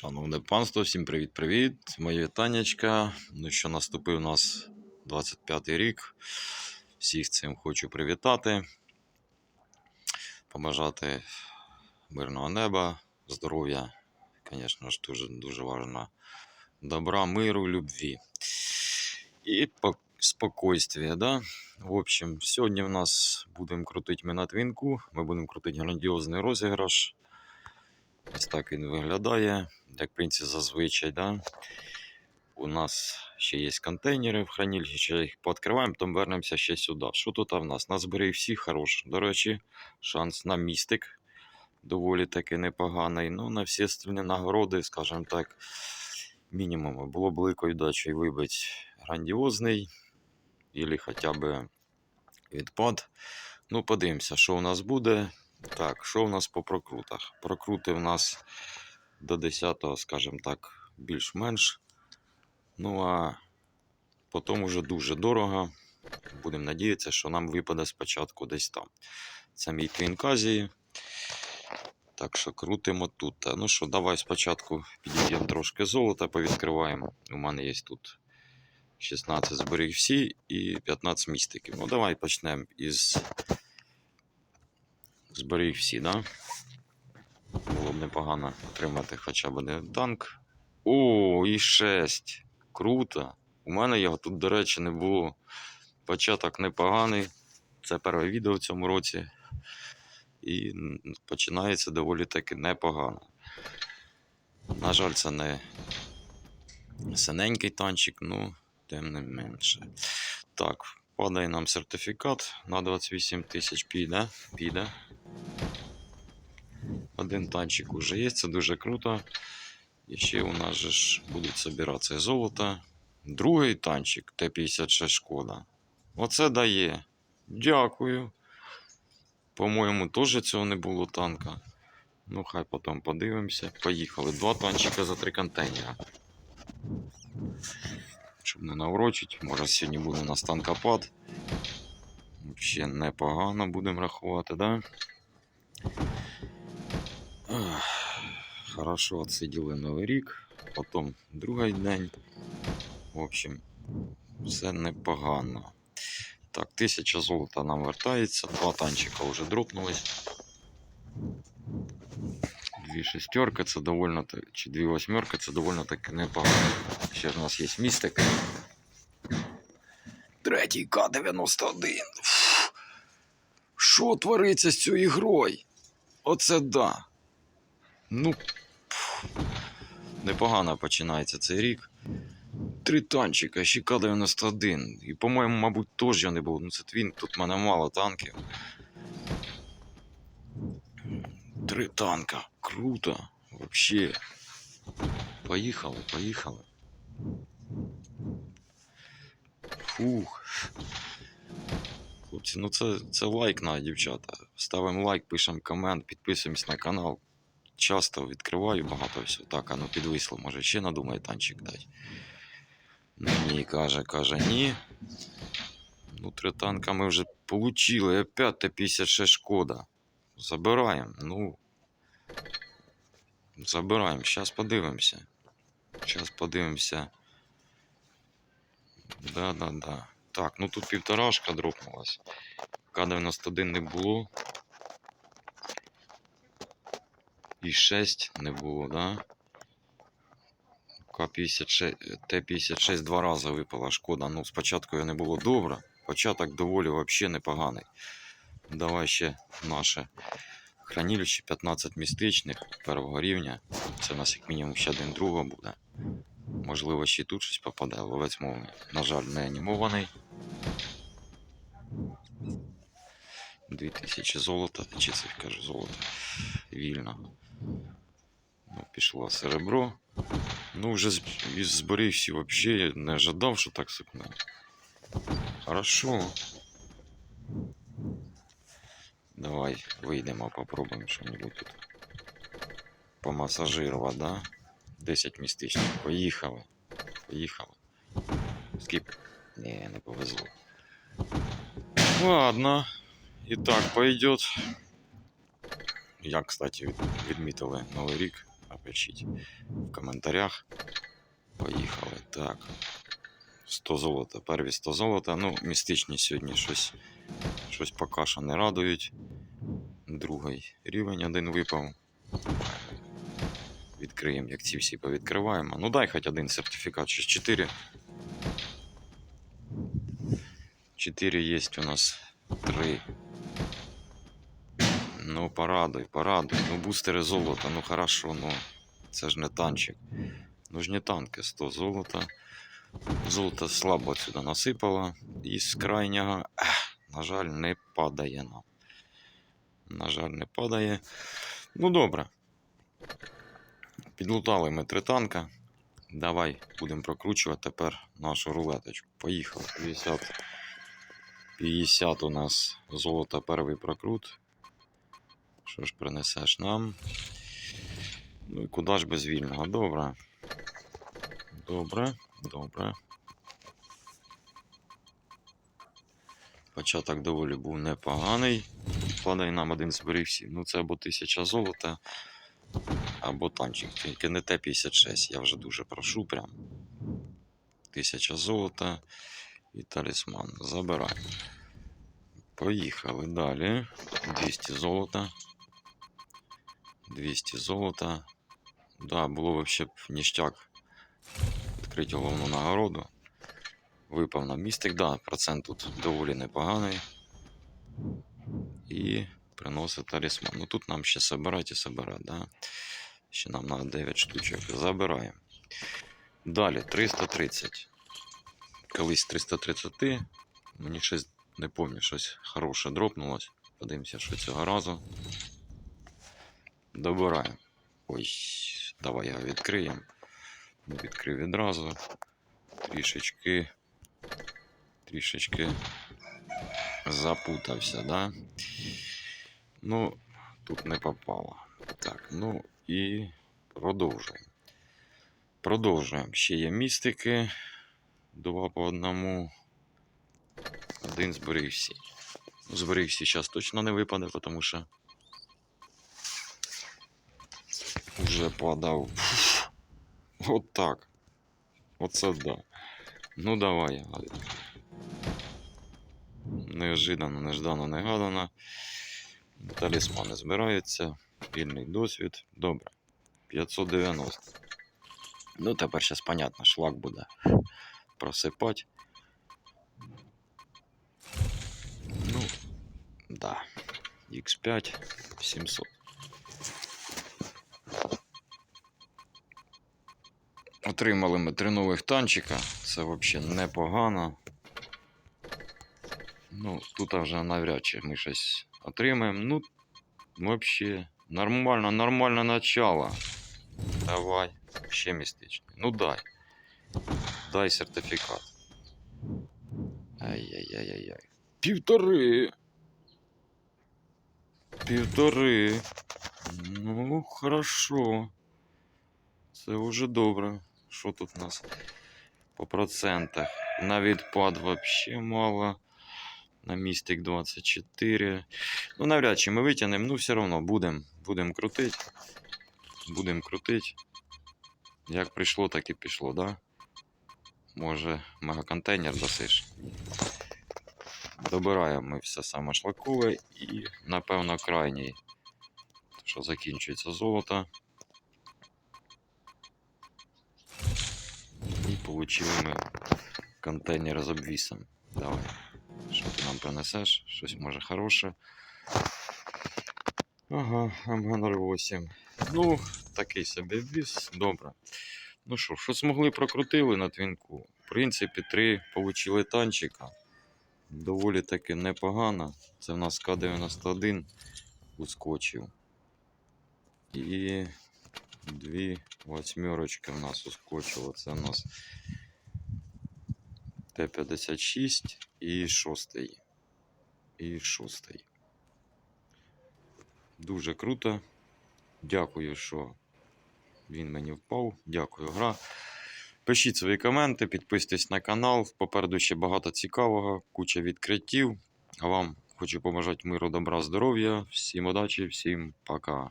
Шановне панство, всім привіт-привіт. Моє вітаннячка. Ну що наступив у нас 25-й рік. Всіх цим хочу привітати. Побажати мирного неба, здоров'я. Звісно ж, дуже, дуже важливо. Добра, миру, любві. І по- спокойствия, да? В общем, сьогодні в нас будемо крутити ми на. Ми будемо крутити грандіозний розіграш. Ось так він виглядає, як в принципі зазвичай. Да? У нас ще є контейнери в хранилищі, ще їх пооткриваємо, потім вернемося ще сюди. Що тут в нас? На збери всі хорош. До речі, шанс на містик доволі таки непоганий. Ну, на всі остальні нагороди, скажімо так, мінімум. Було б великою дачею вибити грандіозний, або хоча б відпад. Ну, подивимося, що у нас буде. Так, що у нас по прокрутах? Прокрути в нас до 10-го, скажімо так, більш-менш. Ну а потім уже дуже дорого. Будемо надіятися, що нам випаде спочатку десь там. Це мій твінказії. Так що крутимо тут. Ну що, давай спочатку підійдемо трошки золота, повідкриваємо. У мене є тут 16 зберіг всі і 15 містиків. Ну, давай почнемо із зберіг всі, да? Було б непогано отримати хоча б один танк. О, і 6. Круто. У мене його тут, до речі, не було. Початок непоганий. Це перше відео в цьому році. І починається доволі таки непогано. На жаль, це не синенький танчик, ну, тим не менше. Так, падає нам сертифікат на 28 тисяч піде. піде. Один танчик уже є, це дуже круто. І ще у нас же ж будуть збиратися золото. Другий танчик Т-56 шкода. Оце дає. Дякую. По-моєму, теж цього не було танка. Ну, хай потім подивимося. Поїхали. Два танчика за три контейнера. Щоб не наврочить, може сьогодні буде у нас танкопад. Взагалі непогано будемо рахувати, да? Хорошо відсиділи новий рік, потім другий день. В общем, все непогано. Так, тисяча золота нам вертається, два танчика вже дропнулись. Дві шестерки це довольно чи дві восьмерки це довольно таки непогано. Ще ж у нас є містик. Третій К-91. Що твориться з цією грою? Оце да. Ну, непогано починається цей рік. Три танчика, ще К-91. І, по-моєму, мабуть, теж я не був. Ну, це твін, тут в мене мало танків. Три танка. Круто. Вообще. Поїхали, поїхали. Фух. Хлопці, ну це, це лайк на дівчата. Ставимо лайк, пишемо комент, підписуємось на канал. Часто відкриваю багато всього. Так, а ну підвисло, може ще надумає танчик дати. Ні, каже, каже, ні. Ну, три танка ми вже получили. Опять Т-56 шкода. Забираємо. Ну. Забираємо. Зараз подивимося. Зараз подивимося. Да, да, да. Так, ну тут півторашка дропнулась. К-91 не було. І 6 не було, да? К-56, Т-56 два рази випала шкода. Ну, спочатку його не було добре. Початок доволі взагалі непоганий. Давай ще наше хранилище 15 містичних першого рівня. Це у нас як мінімум ще один другого буде. Можливо, ще тут щось попаде. Ловець мовний. На жаль, не анімований. 2000 золота, чи це кажу золото. Вільно. Ну, пішло серебро. Ну, вже зберігся взагалі не ожидав, що так сипне. Хорошо. Давай вийдемо, попробуємо що-нибудь тут. Помасажирувати, да? 10 містичних. Поїхали. Поїхали. Скіп. Не, не повезло. Ладно. І так пойдет. Я, кстати, відмітили Новий рік. Напишіть в коментарях. Поїхали. Так. 100 золота. Перві 100 золота. Ну, містичні сьогодні щось, щось поки що не радують. Другий рівень один випав. Відкриємо, як ці всі повідкриваємо. Ну дай хоч один сертифікат, щось 4. 4 є у нас 3. Ну, порадуй, порадуй. Ну, бустери золота, ну хорошо, ну. Це ж не танчик. Ну ж не танки, 100 золота. Золото слабо сюди насипало. І з крайнього, на жаль, не падає нам. На жаль, не падає. Ну, добре. Підлутали ми три танка. Давай будемо прокручувати тепер нашу рулеточку. Поїхали. 50. 50 у нас золото перший прокрут. Що ж принесеш нам? Ну і куди ж без вільного? Добре. Добре, добре. Початок доволі був непоганий. Падає нам один зберігся. Ну це або 1000 золота, або танчик. Тільки не Т-56. Я вже дуже прошу прям. 1000 золота і талісман. Забирай. Поїхали далі. 200 золота. 200 золота. Да, було вообще б ніштяк. Відкрити головну нагороду. Випав на містик, да, процент тут доволі непоганий. І приносить талісман. Ну тут нам ще собирати і собирати, да. Ще нам на 9 штучок. Забираємо. Далі 330. Колись 330. Мені щось не пам'ятаю, щось хороше дропнулось. Подивимося, що цього разу. Добираємо. Ой, давай його відкриємо. Відкрив відразу. Трішечки. Трішечки запутався, да? Ну, тут не попало. Так, ну і продовжуємо. Продовжуємо. Ще є містики. Два по одному. Один зберігся. Зберігся зараз точно не випаде, тому що вже падав. От так. Оце да. Ну давай. Неожиданно, неждано, негадано. Талісмани збираються. Вільний досвід. Добре. 590. Ну, тепер зараз понятно, шлак буде просипати. Ну, да. X5 700. Отримали ми три нових танчика. Це взагалі непогано. Ну, тут вже навряд чи ми щось отримаємо. Ну, взагалі, нормально, нормальне начало. Давай. Ще містичний. Ну дай. Дай сертифікат. Ай-яй-яй-яй-яй. Півтори. Півтори. Ну, хорошо. Це вже добре. Що тут у нас по процентах? На відпад вообще мало. На містик 24. Ну, навряд чи ми витягнемо, ну все одно будемо будем крутити. Будемо крутити. Як прийшло, так і пішло, да? Може, мегаконтейнер досиш. Добираємо ми все саме шлакове і, напевно, крайній. Що закінчується золото. І получили ми контейнер з обвісом. Давай. Нам принесеш? Щось може хороше. Ага, МГ-08. Ну, такий собі обвіс. Добре. Ну що, що змогли прокрутили на твінку. В принципі, три получили танчика. Доволі таки непогано. Це в нас К-91 ускочив. І дві восьмерочки в нас ускочило. Це у нас Т-56 і шостий. І шостий. Дуже круто. Дякую, що він мені впав. Дякую, гра. Пишіть свої коменти, підписуйтесь на канал. Попереду ще багато цікавого, куча відкриттів. А вам хочу побажати миру, добра, здоров'я. Всім удачі, всім пока.